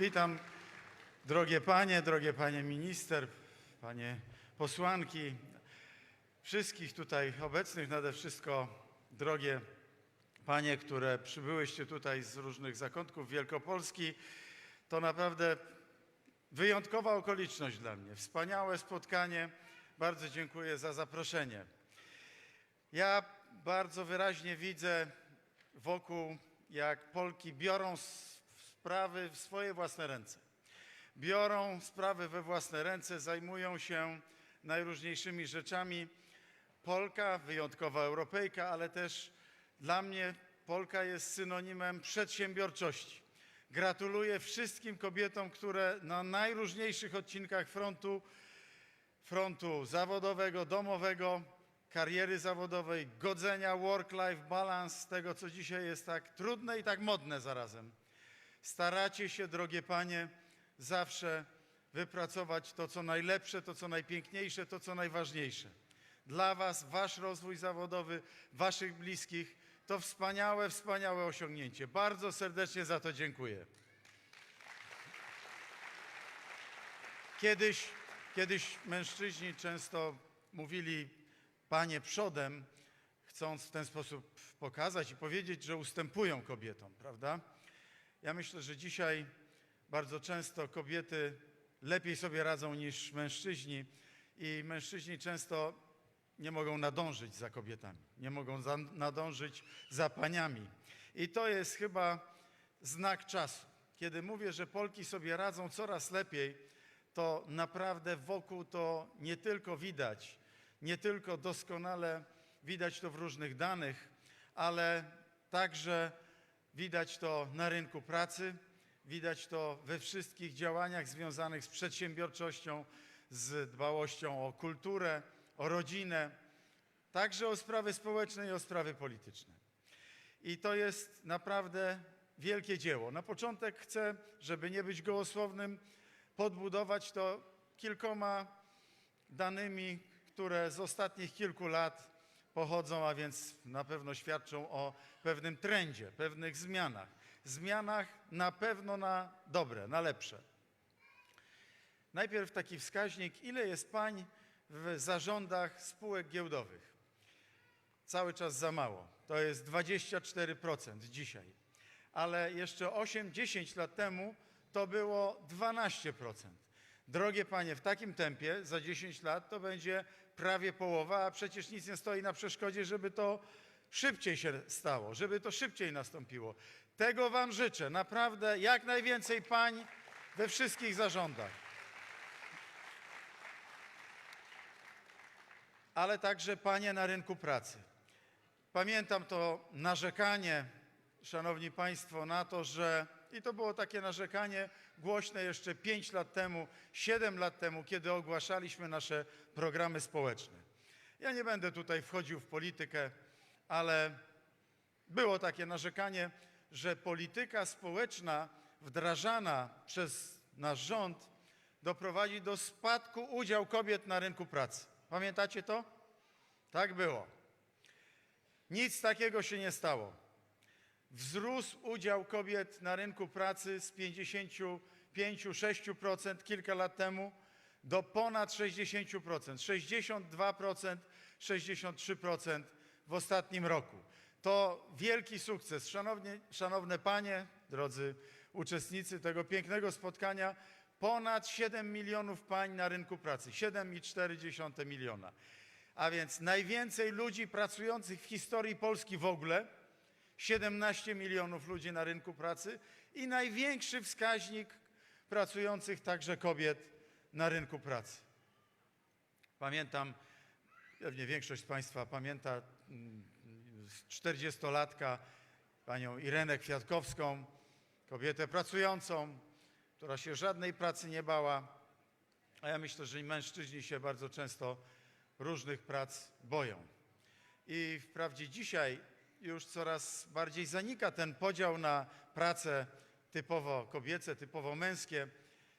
Witam drogie panie, drogie panie minister, panie posłanki, wszystkich tutaj obecnych, nade wszystko drogie panie, które przybyłyście tutaj z różnych zakątków Wielkopolski. To naprawdę wyjątkowa okoliczność dla mnie, wspaniałe spotkanie. Bardzo dziękuję za zaproszenie. Ja bardzo wyraźnie widzę wokół, jak Polki biorą sprawy w swoje własne ręce. Biorą sprawy we własne ręce, zajmują się najróżniejszymi rzeczami. Polka, wyjątkowa Europejka, ale też dla mnie Polka jest synonimem przedsiębiorczości. Gratuluję wszystkim kobietom, które na najróżniejszych odcinkach frontu frontu zawodowego, domowego, kariery zawodowej, godzenia, work-life balance, tego co dzisiaj jest tak trudne i tak modne zarazem. Staracie się, drogie panie, zawsze wypracować to, co najlepsze, to, co najpiękniejsze, to, co najważniejsze. Dla was, wasz rozwój zawodowy, waszych bliskich to wspaniałe, wspaniałe osiągnięcie. Bardzo serdecznie za to dziękuję. Kiedyś, kiedyś mężczyźni często mówili panie przodem, chcąc w ten sposób pokazać i powiedzieć, że ustępują kobietom, prawda? Ja myślę, że dzisiaj bardzo często kobiety lepiej sobie radzą niż mężczyźni i mężczyźni często nie mogą nadążyć za kobietami, nie mogą za, nadążyć za paniami. I to jest chyba znak czasu. Kiedy mówię, że Polki sobie radzą coraz lepiej, to naprawdę wokół to nie tylko widać, nie tylko doskonale widać to w różnych danych, ale także widać to na rynku pracy, widać to we wszystkich działaniach związanych z przedsiębiorczością, z dbałością o kulturę, o rodzinę, także o sprawy społeczne i o sprawy polityczne. I to jest naprawdę wielkie dzieło. Na początek chcę, żeby nie być gołosłownym, podbudować to kilkoma danymi, które z ostatnich kilku lat pochodzą, a więc na pewno świadczą o pewnym trendzie, pewnych zmianach. Zmianach na pewno na dobre, na lepsze. Najpierw taki wskaźnik, ile jest pań w zarządach spółek giełdowych. Cały czas za mało. To jest 24% dzisiaj. Ale jeszcze 8-10 lat temu to było 12%. Drogie panie, w takim tempie za 10 lat to będzie prawie połowa, a przecież nic nie stoi na przeszkodzie, żeby to szybciej się stało, żeby to szybciej nastąpiło. Tego wam życzę. Naprawdę jak najwięcej pań we wszystkich zarządach. ale także panie na rynku pracy. Pamiętam to narzekanie, szanowni państwo, na to, że i to było takie narzekanie głośne jeszcze 5 lat temu, 7 lat temu, kiedy ogłaszaliśmy nasze programy społeczne. Ja nie będę tutaj wchodził w politykę, ale było takie narzekanie, że polityka społeczna wdrażana przez nasz rząd doprowadzi do spadku udziału kobiet na rynku pracy. Pamiętacie to? Tak było. Nic takiego się nie stało. Wzrósł udział kobiet na rynku pracy z 55-6% kilka lat temu do ponad 60%. 62%, 63% w ostatnim roku. To wielki sukces. Szanowni, szanowne panie, drodzy uczestnicy tego pięknego spotkania, ponad 7 milionów pań na rynku pracy. 7,4 miliona. A więc najwięcej ludzi pracujących w historii Polski w ogóle, 17 milionów ludzi na rynku pracy i największy wskaźnik pracujących także kobiet na rynku pracy. Pamiętam, pewnie większość z Państwa pamięta mm, z 40-latka panią Irenę Kwiatkowską, kobietę pracującą, która się żadnej pracy nie bała, a ja myślę, że i mężczyźni się bardzo często różnych prac boją. I wprawdzie dzisiaj już coraz bardziej zanika ten podział na prace typowo kobiece, typowo męskie,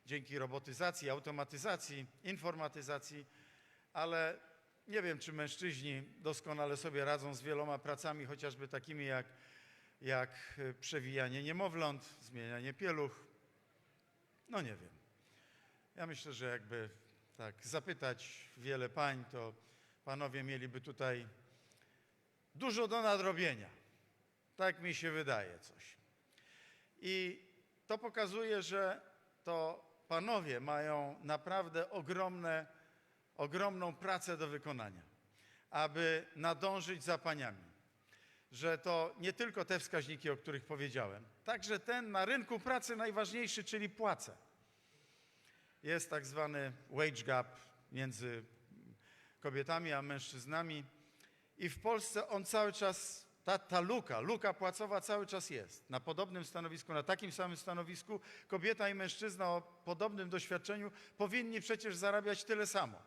dzięki robotyzacji, automatyzacji, informatyzacji, ale nie wiem, czy mężczyźni doskonale sobie radzą z wieloma pracami, chociażby takimi jak, jak e, przewijanie niemowląt, zmienianie pieluch, No nie wiem. Ja myślę, że jakby tak zapytać wiele pań, to panowie mieliby tutaj dużo do nadrobienia. Tak mi się wydaje coś. I to pokazuje, że to panowie mają naprawdę ogromne, ogromną pracę do wykonania, aby nadążyć za paniami. Że to nie tylko te wskaźniki, o których powiedziałem, także ten na rynku pracy najważniejszy, czyli płace. Jest tak zwany wage gap między kobietami a mężczyznami i w Polsce on cały czas, ta, ta luka, luka płacowa cały czas jest. Na podobnym stanowisku, na takim samym stanowisku kobieta i mężczyzna o podobnym doświadczeniu powinni przecież zarabiać tyle samo.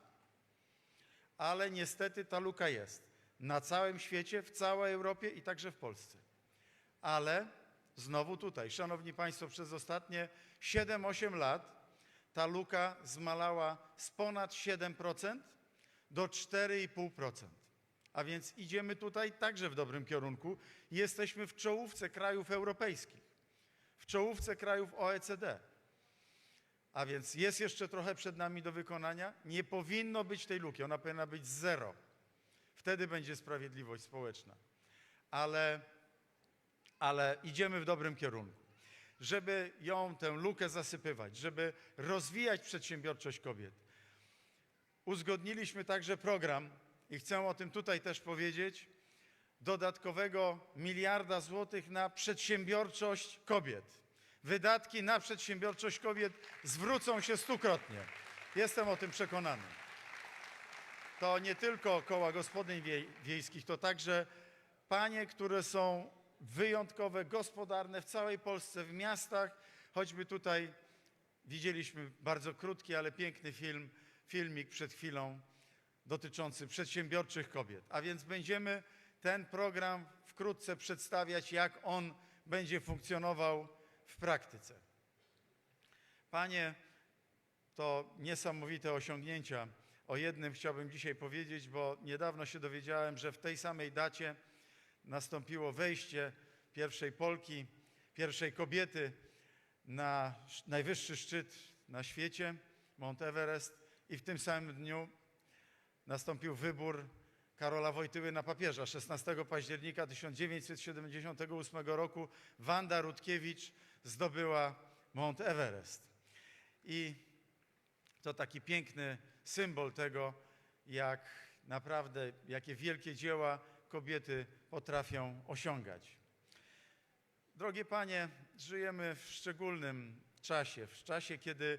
Ale niestety ta luka jest na całym świecie, w całej Europie i także w Polsce. Ale znowu tutaj, szanowni państwo, przez ostatnie 7-8 lat ta luka zmalała z ponad 7% do 4,5%. A więc idziemy tutaj także w dobrym kierunku. Jesteśmy w czołówce krajów europejskich, w czołówce krajów OECD. A więc jest jeszcze trochę przed nami do wykonania. Nie powinno być tej luki, ona powinna być zero. Wtedy będzie sprawiedliwość społeczna. Ale, ale idziemy w dobrym kierunku. Żeby ją, tę lukę zasypywać, żeby rozwijać przedsiębiorczość kobiet. Uzgodniliśmy także program, i chcę o tym tutaj też powiedzieć, dodatkowego miliarda złotych na przedsiębiorczość kobiet. Wydatki na przedsiębiorczość kobiet zwrócą się stukrotnie. Jestem o tym przekonany. To nie tylko koła gospodyń wiej, wiejskich, to także panie, które są wyjątkowe, gospodarne w całej Polsce, w miastach. Choćby tutaj widzieliśmy bardzo krótki, ale piękny film, filmik przed chwilą dotyczący przedsiębiorczych kobiet. A więc będziemy ten program wkrótce przedstawiać, jak on będzie funkcjonował w praktyce. Panie, to niesamowite osiągnięcia. O jednym chciałbym dzisiaj powiedzieć, bo niedawno się dowiedziałem, że w tej samej dacie nastąpiło wejście pierwszej Polki, pierwszej kobiety na sz- najwyższy szczyt na świecie, Mount Everest, i w tym samym dniu nastąpił wybór Karola Wojtyły na papieża. 16 października 1978 roku Wanda Rutkiewicz zdobyła Mount Everest. I to taki piękny symbol tego, jak naprawdę, jakie wielkie dzieła kobiety potrafią osiągać. Drogie panie, żyjemy w szczególnym czasie, w czasie, kiedy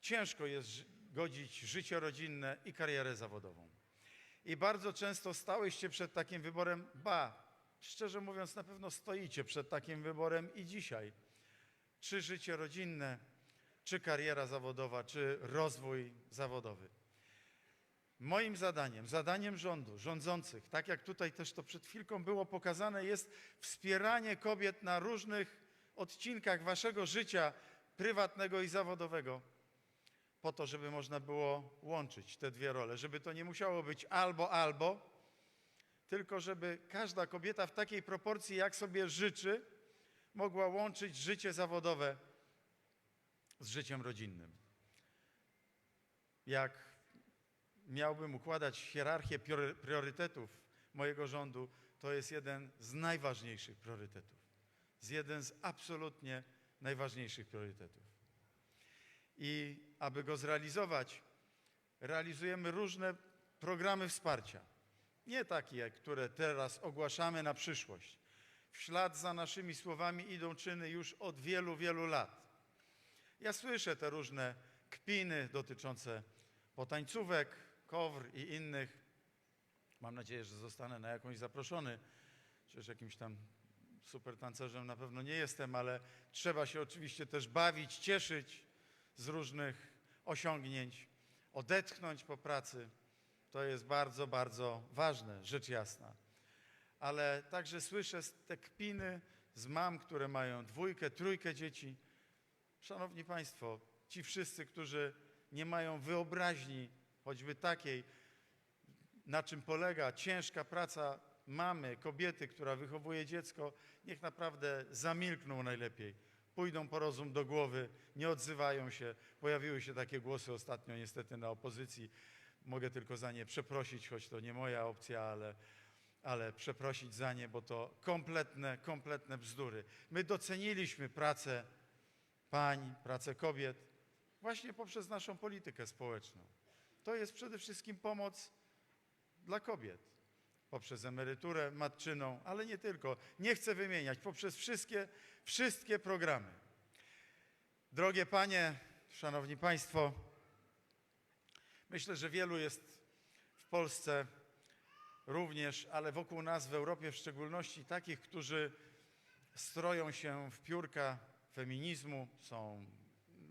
ciężko jest godzić życie rodzinne i karierę zawodową. I bardzo często stałyście przed takim wyborem, ba, szczerze mówiąc, na pewno stoicie przed takim wyborem i dzisiaj. Czy życie rodzinne, czy kariera zawodowa, czy rozwój zawodowy. Moim zadaniem, zadaniem rządu, rządzących, tak jak tutaj też to przed chwilką było pokazane, jest wspieranie kobiet na różnych odcinkach waszego życia prywatnego i zawodowego, po to, żeby można było łączyć te dwie role, żeby to nie musiało być albo, albo, tylko żeby każda kobieta w takiej proporcji, jak sobie życzy, mogła łączyć życie zawodowe z życiem rodzinnym. Jak miałbym układać hierarchię prior- priorytetów mojego rządu, to jest jeden z najważniejszych priorytetów. Z jeden z absolutnie najważniejszych priorytetów. I aby go zrealizować, realizujemy różne programy wsparcia. Nie takie, które teraz ogłaszamy na przyszłość. W ślad za naszymi słowami idą czyny już od wielu, wielu lat. Ja słyszę te różne kpiny dotyczące potańcówek, kowr i innych. Mam nadzieję, że zostanę na jakąś zaproszony, chociaż jakimś tam super tancerzem na pewno nie jestem, ale trzeba się oczywiście też bawić, cieszyć z różnych osiągnięć, odetchnąć po pracy. To jest bardzo, bardzo ważne, rzecz jasna. Ale także słyszę te kpiny z mam, które mają dwójkę, trójkę dzieci. Szanowni Państwo, ci wszyscy, którzy nie mają wyobraźni, choćby takiej, na czym polega ciężka praca mamy, kobiety, która wychowuje dziecko, niech naprawdę zamilkną najlepiej. Pójdą po rozum do głowy, nie odzywają się. Pojawiły się takie głosy ostatnio niestety na opozycji. Mogę tylko za nie przeprosić, choć to nie moja opcja, ale, ale przeprosić za nie, bo to kompletne, kompletne bzdury. My doceniliśmy pracę pań, pracę kobiet właśnie poprzez naszą politykę społeczną. To jest przede wszystkim pomoc dla kobiet poprzez emeryturę matczyną, ale nie tylko. Nie chcę wymieniać, poprzez wszystkie, wszystkie programy. Drogie panie, szanowni państwo, myślę, że wielu jest w Polsce również, ale wokół nas w Europie w szczególności takich, którzy stroją się w piórka feminizmu, są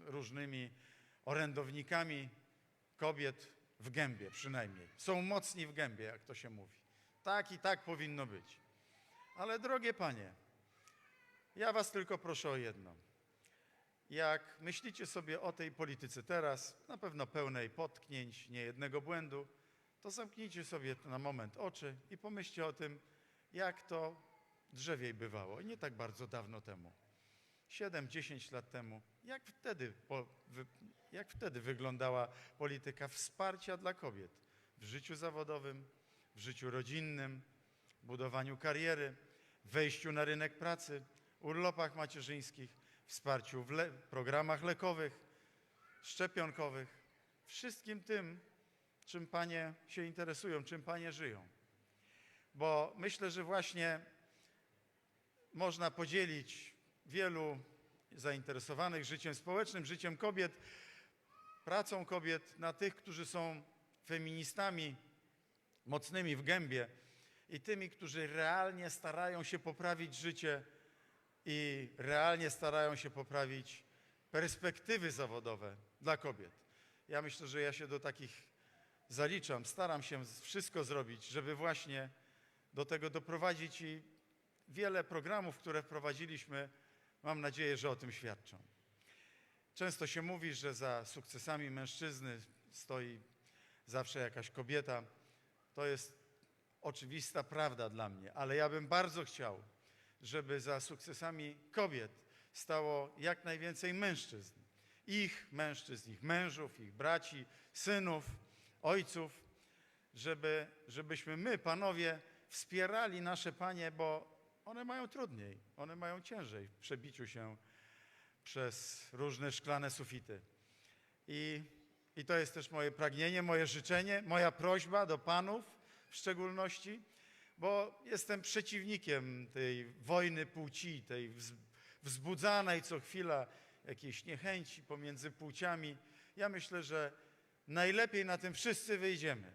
różnymi orędownikami kobiet w gębie przynajmniej. Są mocni w gębie, jak to się mówi. Tak i tak powinno być. Ale drogie panie, ja was tylko proszę o jedno. Jak myślicie sobie o tej polityce teraz, na pewno pełnej potknięć, niejednego błędu, to zamknijcie sobie na moment oczy i pomyślcie o tym, jak to drzewiej bywało. I nie tak bardzo dawno temu. 7-10 lat temu. Jak wtedy, jak wtedy wyglądała polityka wsparcia dla kobiet w życiu zawodowym, w życiu rodzinnym, budowaniu kariery, wejściu na rynek pracy, urlopach macierzyńskich, wsparciu w le- programach lekowych, szczepionkowych, wszystkim tym, czym panie się interesują, czym panie żyją. Bo myślę, że właśnie można podzielić wielu zainteresowanych życiem społecznym, życiem kobiet, pracą kobiet na tych, którzy są feministami mocnymi w gębie i tymi, którzy realnie starają się poprawić życie i realnie starają się poprawić perspektywy zawodowe dla kobiet. Ja myślę, że ja się do takich zaliczam, staram się wszystko zrobić, żeby właśnie do tego doprowadzić i wiele programów, które wprowadziliśmy, mam nadzieję, że o tym świadczą. Często się mówi, że za sukcesami mężczyzny stoi zawsze jakaś kobieta. To jest oczywista prawda dla mnie, ale ja bym bardzo chciał, żeby za sukcesami kobiet stało jak najwięcej mężczyzn. Ich mężczyzn, ich mężów, ich braci, synów, ojców, żeby, żebyśmy my, panowie, wspierali nasze panie, bo one mają trudniej, one mają ciężej w przebiciu się przez różne szklane sufity. I, I to jest też moje pragnienie, moje życzenie, moja prośba do panów w szczególności, bo jestem przeciwnikiem tej wojny płci, tej wz, wzbudzanej co chwila jakiejś niechęci pomiędzy płciami. Ja myślę, że najlepiej na tym wszyscy wyjdziemy.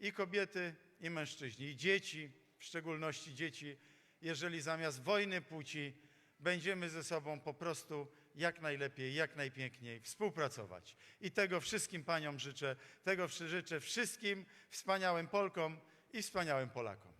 I kobiety, i mężczyźni, i dzieci, w szczególności dzieci, jeżeli zamiast wojny płci będziemy ze sobą po prostu jak najlepiej, jak najpiękniej współpracować. I tego wszystkim paniom życzę, tego życzę wszystkim wspaniałym Polkom i wspaniałym Polakom.